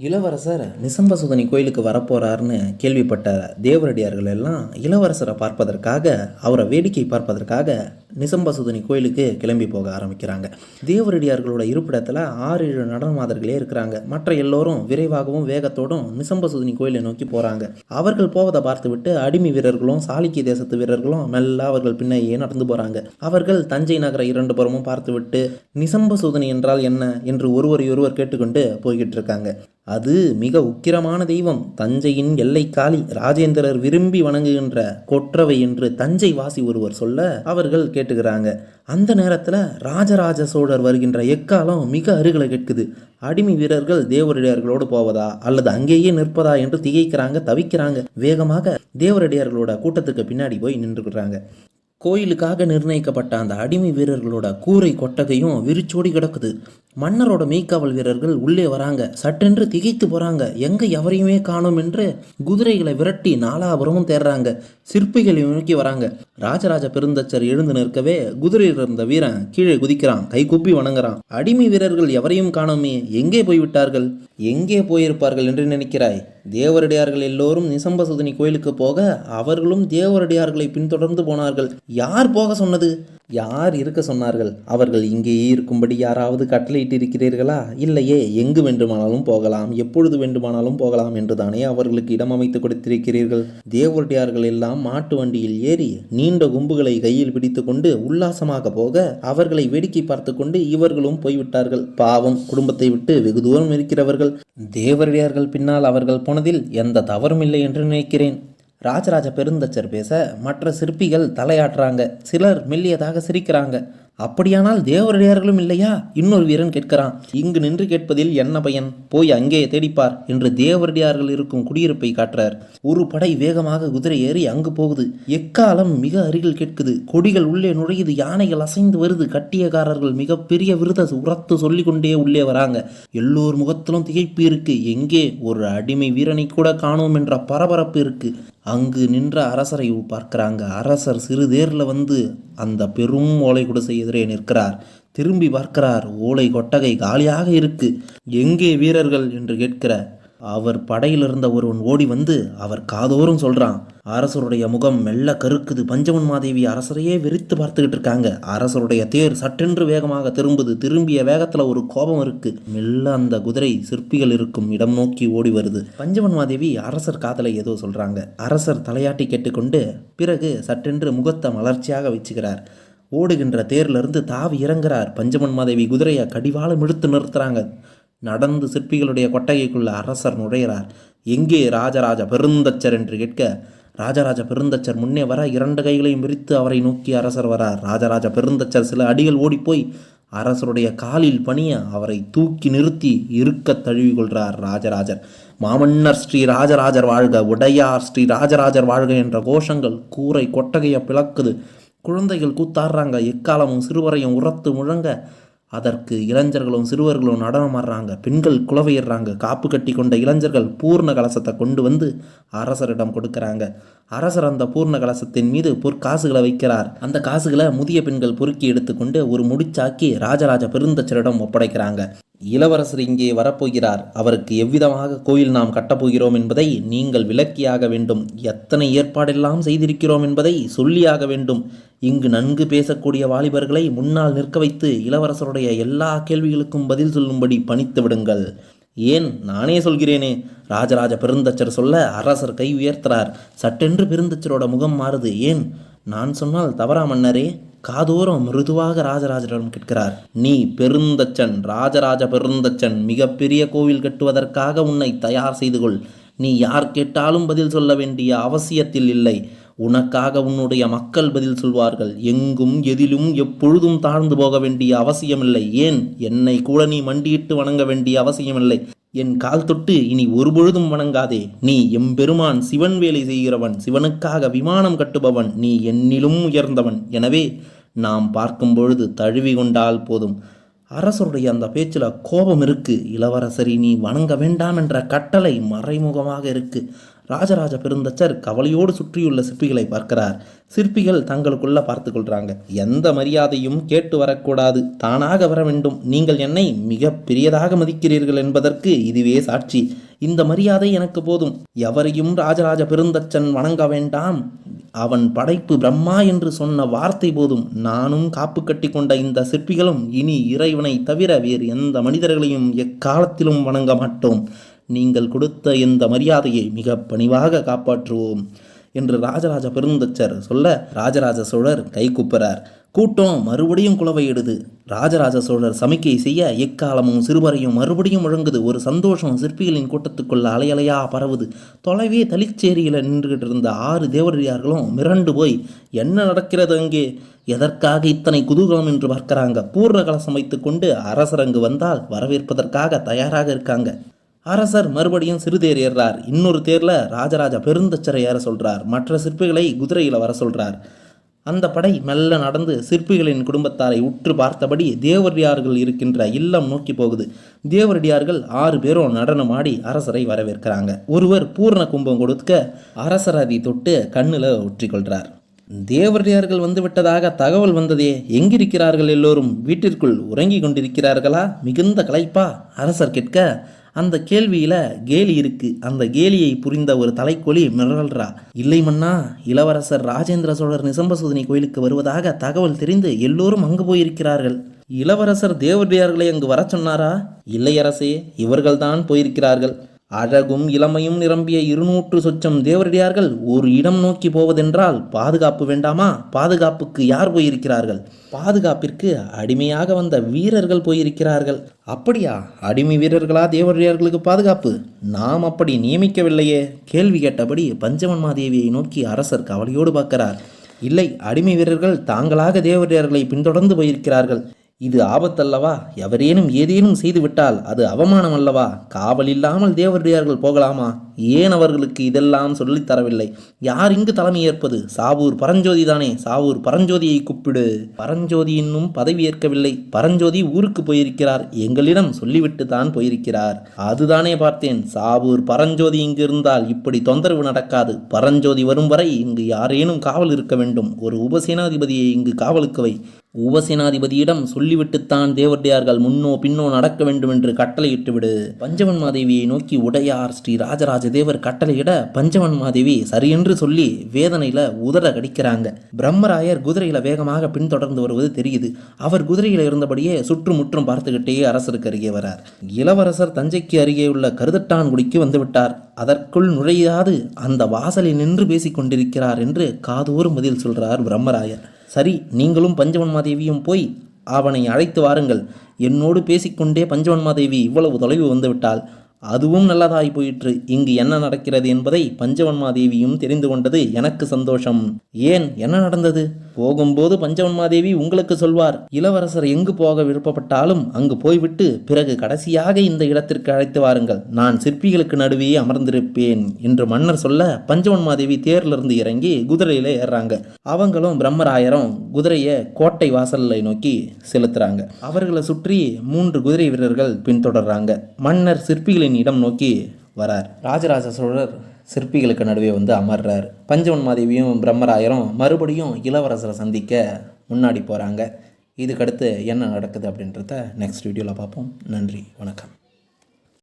இளவரசர் நிசம்பசுதனி கோயிலுக்கு வரப்போகிறாருன்னு கேள்விப்பட்ட தேவரடியார்கள் எல்லாம் இளவரசரை பார்ப்பதற்காக அவரை வேடிக்கை பார்ப்பதற்காக நிசம்பசுதனி கோயிலுக்கு கிளம்பி போக ஆரம்பிக்கிறாங்க. தேவரடியார்களோட இருப்பிடத்தில் ஆறு ஏழு நடனமாதர்களே இருக்கிறாங்க. மற்ற எல்லோரும் விரைவாகவும் வேகத்தோடும் நிசம்பசுதனி கோயிலை நோக்கி போகிறாங்க அவர்கள் போவதை பார்த்துவிட்டு அடிமை வீரர்களும் சாளுக்கிய தேசத்து வீரர்களும் மெல்ல அவர்கள் பின்னையே நடந்து போகிறாங்க அவர்கள் தஞ்சை நகரை இரண்டு புறமும் பார்த்துவிட்டு நிசம்பசுதனி என்றால் என்ன? என்று ஒருவரையொருவர் கேட்டுக்கொண்டு போய்கிட்டு இருக்காங்க. அது மிக உக்கிரமான தெய்வம். தஞ்சையின் எல்லை ராஜேந்திரர் விரும்பி வணங்குகின்ற கொற்றவை என்று தஞ்சை வாசி ஒருவர் சொல்ல அவர்கள் கேட்டுக்கிறாங்க அந்த நேரத்தில் ராஜராஜ சோழர் வருகின்ற எக்காலம் மிக அருகில் கேட்குது. அடிமை வீரர்கள் தேவரடியார்களோடு போவதா அல்லது அங்கேயே நிற்பதா என்று திகைக்கிறாங்க தவிக்கிறாங்க. வேகமாக தேவரடியார்களோட கூட்டத்துக்கு பின்னாடி போய் நின்றுக்கிறாங்க கோயிலுக்காக நிர்ணயிக்கப்பட்ட அந்த அடிமை வீரர்களோட கூரை கொட்டகையும் விரிச்சோடி கிடக்குது. மன்னரோட மெய்க்காவல் வீரர்கள் உள்ளே வராங்க. சட்டென்று திகைத்து போறாங்க. எங்க எவரையுமே காணோம் என்று குதிரைகளை விரட்டி நாலாபுரமும் தேடுறாங்க சிற்பிகளை நோக்கி வராங்க. ராஜராஜ பெருந்தச்சர் எழுந்து நிற்கவே குதிரையில் இருந்த வீரன் கீழே குதிக்கிறான். கை குப்பி வணங்குறான். அடிமை வீரர்கள் எவரையும் காணோமே. எங்கே போய்விட்டார்கள்? எங்கே போயிருப்பார்கள் என்று நினைக்கிறாய்? தேவரடியார்கள் எல்லோரும் நிசம்பசுதனி கோயிலுக்கு போக அவர்களும் தேவரடியார்களை பின்தொடர்ந்து போனார்கள். யார் போக சொன்னது? யார் இருக்க சொன்னார்கள்? அவர்கள் இங்கேயே இருக்கும்படி யாராவது கட்டளையிட்டு இருக்கிறீர்களா இல்லையே எங்கு வேண்டுமானாலும் போகலாம் எப்பொழுது வேண்டுமானாலும் போகலாம் என்று தானே அவர்களுக்கு இடம் அமைத்து கொடுத்திருக்கிறீர்கள். தேவருடையார்கள் எல்லாம் மாட்டு வண்டியில் ஏறி நீண்ட கும்புகளை கையில் பிடித்துக்கொண்டு உல்லாசமாக போக அவர்களை வேடிக்கை பார்த்து கொண்டு இவர்களும் போய்விட்டார்கள். பாவம் குடும்பத்தை விட்டு வெகு தூரம் இருக்கிறவர்கள். தேவரடியார்கள் பின்னால் அவர்கள் போனதில் எந்த தவறும் இல்லை என்று நினைக்கிறேன். ராஜராஜ பெருந்தச்சர் பேச மற்ற சிற்பிகள் தலையாட்டுறாங்க. சிலர் மெல்லியதாக சிரிக்கிறாங்க. அப்படியானால் தேவரடியார்களும் இல்லையா? இன்னொரு வீரன் கேட்கிறான். இங்கு நின்று கேட்பதில் என்ன பயன்? போய் அங்கே தேடிப்பார் என்று தேவரடியார்கள் இருக்கும் குடியிருப்பை காட்டுறார். ஒரு படை வேகமாக குதிரை ஏறி அங்கு போகுது. எக்காலம் மிக அருகில் கேட்குது. கொடிகள் உள்ளே நுழையுது. யானைகள் அசைந்து வருது. கட்டியக்காரர்கள் மிகப்பெரிய விருத உரத்து சொல்லிக்கொண்டே உள்ளே வராங்க. எல்லோர் முகத்திலும் திகைப்பு இருக்கு. எங்கே? ஒரு அடிமை வீரனை கூட காணோம் என்ற பரபரப்பு இருக்கு. அங்கு நின்ற அரசரை பார்க்கிறாங்க. அரசர் சிறு தேரில் வந்து அந்த பெரும் ஓலை குடிசை எதிரே நிற்கிறார். திரும்பி பார்க்கிறார் ஓலை கொட்டகை காலியாக இருக்கு. எங்கே வீரர்கள்? என்று கேட்கிற அவர் படையில் இருந்த ஒருவன் ஓடி வந்து அவர் காதோறும் சொல்றான். அரசருடைய முகம் மெல்ல கருக்குது. பஞ்சவன் மாதேவி அரசரையே வெறித்து பார்த்துக்கிட்டு இருக்காங்க. அரசருடைய தேர் சட்டென்று வேகமாக திரும்புது. திரும்பிய வேகத்துல ஒரு கோபம் இருக்கு. மெல்ல அந்த குதிரை சிற்பிகள் இருக்கும் இடம் நோக்கி ஓடி வருது. பஞ்சவன் மாதேவி அரசர் காதலை ஏதோ சொல்றாங்க. அரசர் தலையாட்டி கேட்டுக்கொண்டு பிறகு சட்டென்று முகத்தை மலர்ச்சியாக வச்சுக்கிறார். ஓடுகின்ற தேர்லேருந்து தாவி இறங்குறார் பஞ்சமன் மாதேவி குதிரையை கடிவாளம் இழுத்து நிறுத்துறாங்க. நடந்து சிற்பிகளுடைய கொட்டகைக்குள்ள அரசர் நுழைகிறார் எங்கே ராஜராஜ பெருந்தச்சர் என்று கேட்க ராஜராஜ பெருந்தச்சர் முன்னே வர இரண்டு கைகளையும் விரித்து அவரை நோக்கி அரசர் வரார். ராஜராஜ பெருந்தச்சர் சில அடிகள் ஓடிப்போய் அரசருடைய காலில் பணிய அவரை தூக்கி நிறுத்தி இருக்க தழுவிக்கொள்கிறார் ராஜராஜர். மாமன்னர் ஸ்ரீ ராஜராஜர் வாழ்க உடையார் ஸ்ரீ ராஜராஜர் வாழ்க என்ற கோஷங்கள் கூரை கொட்டகையை பிளக்குது. குழந்தைகள் கூத்தாடுறாங்க. எக்காலமும் சிறுவரையும் உரத்து முழங்க. அதற்கு இளைஞர்களும் சிறுவர்களும் நடனமாடுறாங்க. பெண்கள் குலவையிடுறாங்க. காப்பு கட்டி கொண்ட இளைஞர்கள் பூர்ண கலசத்தை கொண்டு வந்து அரசரிடம் கொடுக்கறாங்க. அரசர் அந்த பூர்ண கலசத்தின் மீது பொற்காசுகளை வைக்கிறார். அந்த காசுகளை முதிய பெண்கள் பொறுக்கி எடுத்துக்கொண்டு ஒரு முடிச்சாக்கி ராஜராஜ பெருந்தச்சரிடம் ஒப்படைக்கிறாங்க. இளவரசர் இங்கே வரப்போகிறார். அவருக்கு எவ்விதமாக கோயில் நாம் கட்டப்போகிறோம் என்பதை நீங்கள் விளக்கியாக வேண்டும். எத்தனை ஏற்பாடெல்லாம் செய்திருக்கிறோம் என்பதை சொல்லியாக வேண்டும். இங்கு நன்கு பேசக்கூடிய வாலிபர்களை முன்னால் நிற்க வைத்து இளவரசருடைய எல்லா கேள்விகளுக்கும் பதில் சொல்லும்படி பணித்து விடுங்கள். ஏன் நானே சொல்கிறேனே? ராஜராஜ பெருந்தச்சர் சொல்ல அரசர் கை உயர்த்துறார். சட்டென்று பெருந்தச்சரோட முகம் மாறுது. ஏன்? நான் சொன்னால் தவறா மன்னரே? காதோரம் மிருதுவாக ராஜராஜரிடம் கேட்கிறார். நீ பெருந்தச்சன் ராஜராஜ பெருந்தச்சன் மிகப்பெரிய கோவில் கட்டுவதற்காக உன்னை தயார் செய்து கொள். நீ யார் கேட்டாலும் பதில் சொல்ல வேண்டிய அவசியத்தில் இல்லை. உனக்காக உன்னுடைய மக்கள் பதில் சொல்வார்கள். எங்கும் எதிலும் எப்பொழுதும் தாழ்ந்து போக வேண்டிய அவசியமில்லை. ஏன்? என்னை கூட நீ மண்டியிட்டு வணங்க வேண்டிய அவசியமில்லை. என் கால் தொட்டு இனி ஒருபொழுதும் வணங்காதே. நீ எம்பெருமான் சிவன் வேலை செய்கிறவன் சிவனுக்காக விமானம் கட்டுபவன் நீ என்னிலும் உயர்ந்தவன். எனவே நாம் பார்க்கும் பொழுது தழுவி கொண்டால் போதும். அரசருடைய அந்த பேச்சில் கோபம் இருக்கு. இளவரசரி நீ வணங்க வேண்டாம் என்ற கட்டளை மறைமுகமாக இருக்கு. ராஜராஜ பெருந்தச்சர் கவலையோடு சுற்றியுள்ள சிற்பிகளை பார்க்கிறார். சிற்பிகள் தங்களுக்குள்ள பார்த்து கொள்றாங்க. எந்த மரியாதையும் கேட்டு வரக்கூடாது. தானாக வர வேண்டும். நீங்கள் என்னை மிக பெரியதாக மதிக்கிறீர்கள் என்பதற்கு இதுவே சாட்சி. இந்த மரியாதை எனக்கு போதும். எவரையும் ராஜராஜ பெருந்தச்சன் வணங்க வேண்டாம். அவன் படைப்பு பிரம்மா என்று சொன்ன வார்த்தை போதும். நானும் காப்பு கட்டி கொண்ட இந்த சிற்பிகளும் இனி இறைவனை தவிர வேறு எந்த மனிதர்களையும் எக்காலத்திலும் வணங்க மாட்டோம். நீங்கள் கொடுத்த இந்த மரியாதையை மிக பணிவாக காப்பாற்றுவோம் என்று ராஜராஜ பெருந்தச்சர் சொல்ல ராஜராஜ சோழர் கை கூட்டம் மறுபடியும் குலவையிடுது ராஜராஜ சோழர் சமிக்கை செய்ய எக்காலமும் சிறுவரையும் மறுபடியும் முழங்குது ஒரு சந்தோஷம் சிற்பிகளின் கூட்டத்துக்குள்ள அலையலையா பரவுது. தொலைவே தளிச்சேரியில் நின்றுகிட்டு இருந்த ஆறு தேவரடியார்களும் மிரண்டு போய் என்ன நடக்கிறது அங்கே? எதற்காக இத்தனை குதூகலம் என்று பார்க்கிறாங்க? பூர்ண கலசம் வைத்துக்கொண்டு அரசரங்கு வந்தால் வரவேற்பதற்காக தயாராக இருக்காங்க. அரசர் மறுபடியும் சிறு தேர் ஏறுறார். இன்னொரு தேர்ல ராஜராஜா பெருந்தச்சரை ஏற சொல்கிறார் மற்ற சிற்பிகளை குதிரையில் வர சொல்கிறார் அந்த படை மெல்ல நடந்து சிற்பிகளின் குடும்பத்தாரை உற்று பார்த்தபடி தேவரடியார்கள் இருக்கின்ற இல்லம் நோக்கி போகுது. தேவரடியார்கள் ஆறு பேரும் நடனமாடி அரசரை வரவேற்கிறாங்க. ஒருவர் பூர்ண கும்பம் கொடுக்க அரசர் அதை தொட்டு கண்ணுல ஒற்றிக்கொள்கிறார் தேவரடியார்கள் வந்து விட்டதாக தகவல் வந்ததே எங்கிருக்கிறார்கள் எல்லோரும்? வீட்டிற்குள் உறங்கி கொண்டிருக்கிறார்களா? மிகுந்த களைப்பா அரசர் கேட்க அந்த கேள்வியில் கேலி இருக்கு. அந்த கேலியை புரிந்த ஒரு தலைக்கொலி மிரல்றா. இல்லை மன்னா இளவரசர் ராஜேந்திர சோழர் நிசம்பசூதனி கோயிலுக்கு வருவதாக தகவல் தெரிந்து எல்லோரும் அங்கு போயிருக்கிறார்கள். இளவரசர் தேவடியார்களை அங்கு வர சொன்னாரா? இல்லை அரசே இவர்கள்தான் போயிருக்கிறார்கள். அழகும் இளமையும் நிரம்பிய இருநூற்று சொச்சம் தேவரடியார்கள் ஒரு இடம் நோக்கி போவதென்றால் பாதுகாப்பு வேண்டாமா? பாதுகாப்புக்கு யார் போயிருக்கிறார்கள்? பாதுகாப்பிற்கு அடிமையாக வந்த வீரர்கள் போயிருக்கிறார்கள். அப்படியா? அடிமை வீரர்களா தேவரடியார்களுக்கு பாதுகாப்பு? நாம் அப்படி நியமிக்கவில்லையே. கேள்வி கேட்டபடி பஞ்சமன்மாதேவியை நோக்கி அரசர் கவலையோடு பார்க்கிறார். இல்லை அடிமை வீரர்கள் தாங்களாக தேவரடியார்களை பின்தொடர்ந்து போயிருக்கிறார்கள். இது ஆபத்தல்லவா? எவரேனும் ஏதேனும் செய்துவிட்டால் அது அவமானம் அல்லவா காவல் இல்லாமல் தேவரடியார்கள் போகலாமா? ஏன் அவர்களுக்கு இதெல்லாம் சொல்லித் தரவில்லை? யார் இங்கு தலைமை ஏற்பது? சாவூர் பரஞ்சோதி தானே? சாவூர் பரஞ்சோதியை கூப்பிடு. பரஞ்சோதி இன்னும் பதவி ஏற்கவில்லை. பரஞ்சோதி ஊருக்கு போயிருக்கிறார். எங்களிடம் சொல்லிவிட்டு தான் போயிருக்கிறார். அதுதானே பார்த்தேன். சாவூர் பரஞ்சோதி இங்கு இருந்தால் இப்படி தொந்தரவு நடக்காது. பரஞ்சோதி வரும் வரை இங்கு யாரேனும் காவல் இருக்க வேண்டும். ஒரு உபசேனாதிபதியை இங்கு காவலுக்கு வை. உபசேனாதிபதியிடம் சொல்லிவிட்டுத்தான் தேவர்டியார்கள் முன்னோ பின்னோ நடக்க வேண்டும் என்று கட்டளையிட்டு விடு பஞ்சவன் மாதேவியை நோக்கி உடையார் ஸ்ரீ ராஜராஜ தேவர் கட்டளையிட பஞ்சவன் மாதேவி சரியென்று சொல்லி வேதனையில உதற கடிக்கிறாங்க. பிரம்மராயர் குதிரையில வேகமாக பின்தொடர்ந்து வருவது தெரியுது. அவர் குதிரையில இருந்தபடியே சுற்றுமுற்றும் பார்த்துக்கிட்டே அரசருக்கு அருகே வரார். இளவரசர் தஞ்சைக்கு அருகே உள்ள கருதட்டான்குடிக்கு வந்துவிட்டார் அதற்குள் நுழையாது அந்த வாசலில் நின்று பேசிக் கொண்டிருக்கிறார் என்று காதோறும் பதில் சொல்றார் பிரம்மராயர். சரி நீங்களும் பஞ்சவன்மாதேவியும் போய் அவனை அழைத்து வாருங்கள். என்னோடு பேசிக்கொண்டே பஞ்சவன்மாதேவி இவ்வளவு தொலைவு வந்துவிட்டால் அதுவும் நல்லதாய் போயிற்று. இங்கு என்ன நடக்கிறது என்பதை பஞ்சவன்மாதேவியும் தெரிந்து கொண்டது எனக்கு சந்தோஷம். ஏன் என்ன நடந்தது? போகும்போது பஞ்சவன்மாதேவி உங்களுக்கு சொல்வார் இளவரசர் எங்கு போக விருப்பப்பட்டாலும் அங்கு போய்விட்டு பிறகு கடைசியாக இந்த இடத்திற்கு அழைத்து வாருங்கள். நான் சிற்பிகளுக்கு நடுவே அமர்ந்திருப்பேன் என்று மன்னர் சொல்ல பஞ்சவன்மாதேவி தேரிலிருந்து இறங்கி குதிரையில ஏறுறாங்க. அவங்களும் பிரம்மராயரும் குதிரையை கோட்டை வாசலை நோக்கி செலுத்துறாங்க. அவர்களை சுற்றி மூன்று குதிரை வீரர்கள் பின்தொடர்றாங்க. மன்னர் சிற்பிகளின் இடம் நோக்கி வரார். ராஜராஜ சோழர் சிற்பிகளுக்கு நடுவே வந்து அமர்றார். பஞ்சவன் மாதேவியும் பிரம்மராயரும் மறுபடியும் இளவரசரை சந்திக்க முன்னாடி போகிறாங்க இதுக்கடுத்து என்ன நடக்குது அப்படின்றத நெக்ஸ்ட் வீடியோவில் பார்ப்போம். நன்றி வணக்கம்.